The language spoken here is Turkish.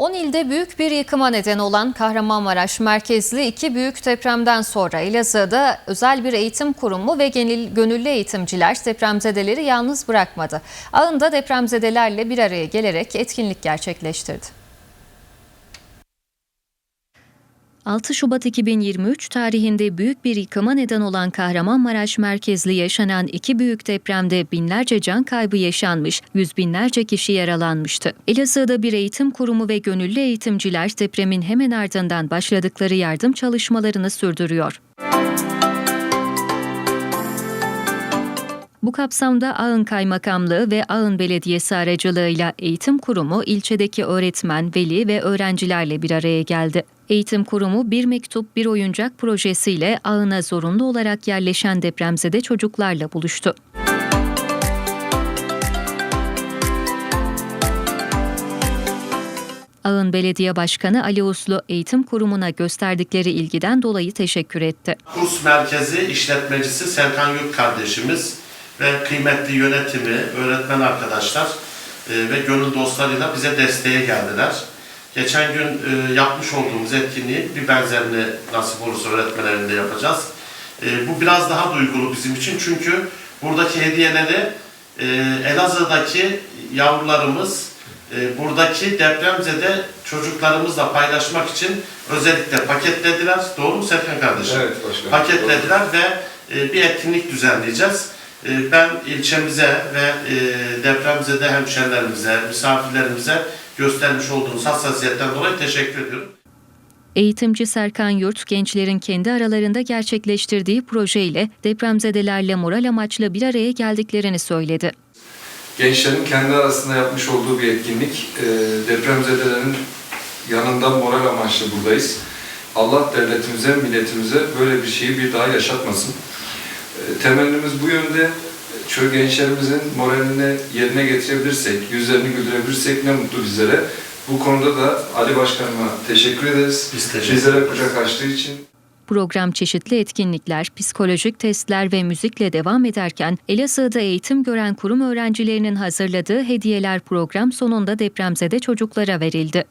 10 ilde büyük bir yıkıma neden olan Kahramanmaraş merkezli iki büyük depremden sonra Elazığ'da özel bir eğitim kurumu ve gönüllü eğitimciler depremzedeleri yalnız bırakmadı. Ağında depremzedelerle bir araya gelerek etkinlik gerçekleştirdi. 6 Şubat 2023 tarihinde büyük bir yıkıma neden olan Kahramanmaraş merkezli yaşanan iki büyük depremde binlerce can kaybı yaşanmış, yüz binlerce kişi yaralanmıştı. Elazığ'da bir eğitim kurumu ve gönüllü eğitimciler depremin hemen ardından başladıkları yardım çalışmalarını sürdürüyor. Bu kapsamda Ağın Kaymakamlığı ve Ağın Belediyesi aracılığıyla eğitim kurumu ilçedeki öğretmen, veli ve öğrencilerle bir araya geldi. Eğitim kurumu bir mektup bir oyuncak projesiyle ağına zorunlu olarak yerleşen depremzede çocuklarla buluştu. Ağın Belediye Başkanı Ali Uslu eğitim kurumuna gösterdikleri ilgiden dolayı teşekkür etti. Kurs merkezi işletmecisi Serkan Gök kardeşimiz ve kıymetli yönetimi, öğretmen arkadaşlar e, ve gönül dostlarıyla bize desteğe geldiler. Geçen gün e, yapmış olduğumuz etkinliğin bir benzerini nasip olursa öğretmen evinde yapacağız. E, bu biraz daha duygulu bizim için çünkü buradaki hediyeleri e, Elazığ'daki yavrularımız, e, buradaki depremzede çocuklarımızla paylaşmak için özellikle paketlediler. Doğru mu Serkan kardeşim? Evet başkanım. paketlediler ve e, bir etkinlik düzenleyeceğiz. E, Ben ilçemize ve e, depremzede hemşerilerimize, misafirlerimize göstermiş olduğunuz hassasiyetten dolayı teşekkür ediyorum. Eğitimci Serkan Yurt, gençlerin kendi aralarında gerçekleştirdiği projeyle depremzedelerle moral amaçlı bir araya geldiklerini söyledi. Gençlerin kendi arasında yapmış olduğu bir etkinlik. Ee, depremzedelerin yanında moral amaçlı buradayız. Allah devletimize, milletimize böyle bir şeyi bir daha yaşatmasın. Ee, temennimiz bu yönde. Şu gençlerimizin moralini yerine getirebilirsek, yüzlerini güldürebilirsek ne mutlu bizlere. Bu konuda da Ali Başkanıma teşekkür ederiz. Biz teşekkür Bizlere ederiz. kucak açtığı için. Program çeşitli etkinlikler, psikolojik testler ve müzikle devam ederken Elazığ'da eğitim gören kurum öğrencilerinin hazırladığı hediyeler program sonunda depremzede çocuklara verildi.